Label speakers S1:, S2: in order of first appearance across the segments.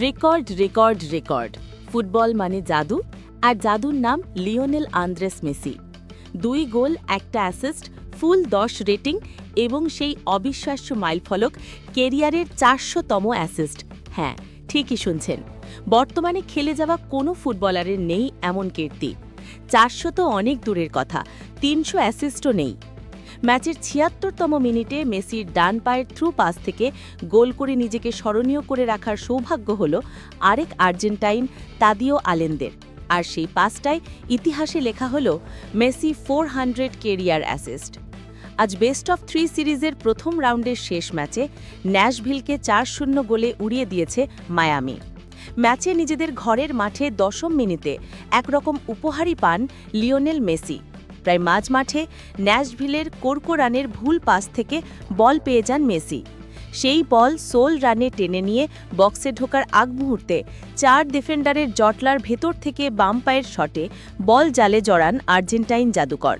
S1: Record record record. Football মানে জাদু, আর জাদুর নাম লিওনেল আন্দ্রেস মেসি। দুই গোল, একটা অ্যাসিস্ট, ফুল দশ রেটিং এবং সেই অবিশ্বাস্য মাইলফলক কেরিয়ারের চারশোতম অ্যাসিস্ট। হ্যাঁ ঠিকই শুনছেন। বর্তমানে খেলে যাওয়া কোনো ফুটবলারের নেই এমন কীর্তি। চারশো তো অনেক দূরের কথা, তিনশো অ্যাসিস্টও নেই। ম্যাচের ছিয়াত্তরতম মিনিটে মেসির ডান পায়ের থ্রু পাস থেকে গোল করে নিজেকে স্মরণীয় করে রাখার সৌভাগ্য হল আরেক আর্জেন্টাইন তাদিও আলেনদের। আর সেই পাসটাই ইতিহাসে লেখা হল Messi four hundred career assist. আজ বেস্ট অফ থ্রি সিরিজের প্রথম রাউন্ডের শেষ ম্যাচে ন্যাশভিলকে চার শূন্য গোলে উড়িয়ে দিয়েছে মায়ামি। ম্যাচে নিজেদের ঘরের মাঠে দশম মিনিটে একরকম উপহারই পান লিওনেল মেসি। প্রায় মাঝ মাঠে ন্যাশভিলের কোরকোরানের ভুল পাস থেকে বল পেয়ে যান মেসি। সেই বল সোল রানে টেনে নিয়ে বক্সে ঢোকার আগ মুহূর্তে চার ডিফেন্ডারের জটলার ভেতর থেকে বাম পায়ের শটে বল জালে জড়ান আর্জেন্টাইন জাদুকর।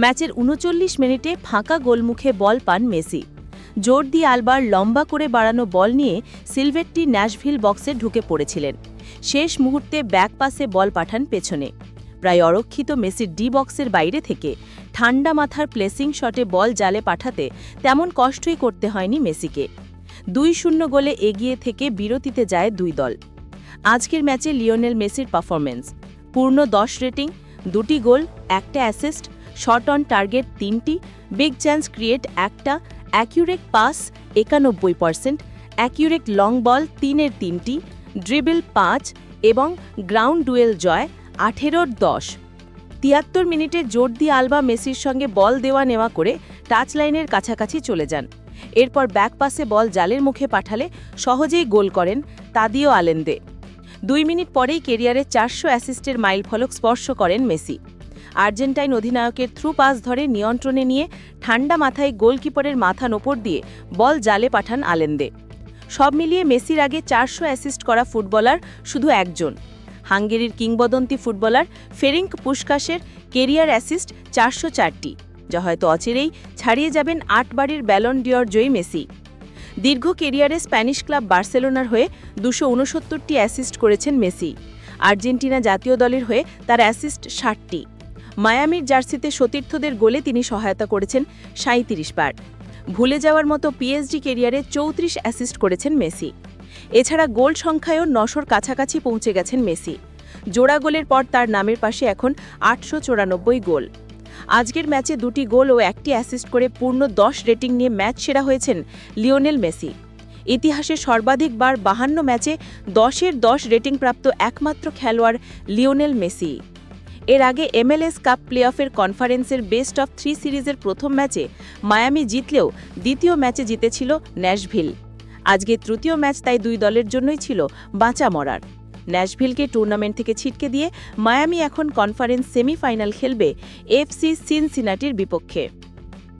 S1: ম্যাচের উনচল্লিশ মিনিটে ফাঁকা গোলমুখে বল পান মেসি। জোর দিয়ে আলবার লম্বা করে বাড়ানো বল নিয়ে সিলভেট্টি ন্যাশভিল বক্সে ঢুকে পড়েছিলেন। শেষ মুহূর্তে ব্যাক পাসে বল পাঠান পেছনে। প্রায় অরক্ষিত মেসির ডি বক্সের বাইরে থেকে ঠান্ডা মাথার প্লেসিং শটে বল জালে পাঠাতে তেমন কষ্টই করতে হয়নি মেসিকে। দুই শূন্য গোলে এগিয়ে থেকে বিরতিতে যায় দুই দল। আজকের ম্যাচে লিওনেল মেসির পারফরমেন্স পূর্ণ দশ রেটিং, দুটি গোল, একটা অ্যাসিস্ট, শট অন টার্গেট তিনটি, বিগ চান্স ক্রিয়েট একটা, অ্যাকিউরেট পাস একানব্বই পার্সেন্ট, অ্যাকিউরেট লং বল তিনের তিনটি, ড্রিবল পাঁচ এবং গ্রাউন্ড ডুয়েল জয় আঠেরোর দশ। তিয়াত্তর মিনিটে জোর দিয়ে আলবা মেসির সঙ্গে বল দেওয়া নেওয়া করে টাচ লাইনের কাছাকাছি চলে যান। এরপর ব্যাক পাসে বল জালের মুখে পাঠালে সহজেই গোল করেন তাদিও আলেন্দে। দুই মিনিট পরেই কেরিয়ারে চারশো অ্যাসিস্টের মাইল ফলক স্পর্শ করেন মেসি। আর্জেন্টাইন অধিনায়কের থ্রু পাস ধরে নিয়ন্ত্রণে নিয়ে ঠান্ডা মাথায় গোলকিপারের মাথা নোপর দিয়ে বল জালে পাঠান আলেন্দে। সব মিলিয়ে মেসির আগে চারশো অ্যাসিস্ট করা ফুটবলার শুধু একজন। হাঙ্গেরির কিংবদন্তি ফুটবলার ফেরিঙ্ক পুস্কাসের কেরিয়ার অ্যাসিস্ট চারশো চারটি, যা হয়তো অচিরেই ছাড়িয়ে যাবেন আটবারের ব্যালন ডিওর জয়ী মেসি। দীর্ঘ কেরিয়ারে স্প্যানিশ ক্লাব বার্সেলোনার হয়ে দুশো উনসত্তরটি অ্যাসিস্ট করেছেন মেসি। আর্জেন্টিনা জাতীয় দলের হয়ে তার অ্যাসিস্ট ষাটটি। মায়ামির জার্সিতে সতীর্থদের গোলে তিনি সহায়তা করেছেন সাঁত্রিশ বার। ভুলে যাওয়ার মতো পিএসডি কেরিয়ারে চৌত্রিশ অ্যাসিস্ট করেছেন মেসি। এছাড়া গোল সংখ্যায়ও নশোর কাছাকাছি পৌঁছে গেছেন মেসি। জোড়া গোলের পর তার নামের পাশে এখন আটশো গোল। আজকের ম্যাচে দুটি গোল ও একটি অ্যাসিস্ট করে পূর্ণ দশ রেটিং নিয়ে ম্যাচ সেরা হয়েছেন লিওনেল মেসি। ইতিহাসে সর্বাধিকবার বাহান্ন ম্যাচে দশের দশ রেটিংপ্রাপ্ত একমাত্র খেলোয়াড় লিওনেল মেসি। এর আগে এমএলএস কাপ প্লে অফের কনফারেন্সের বেস্ট অফ থ্রি সিরিজের প্রথম ম্যাচে মায়ামি জিতলেও দ্বিতীয় ম্যাচে জিতেছিল ন্যাশভিল। আজকে তৃতীয় ম্যাচ তাই দুই দলের জন্যই ছিল বাঁচা মরার। ন্যাশভিলকে টুর্নামেন্ট থেকে ছিটকে দিয়ে মায়ামি এখন কনফারেন্স সেমিফাইনাল খেলবে এফসি সিনসিনাটির বিপক্ষে।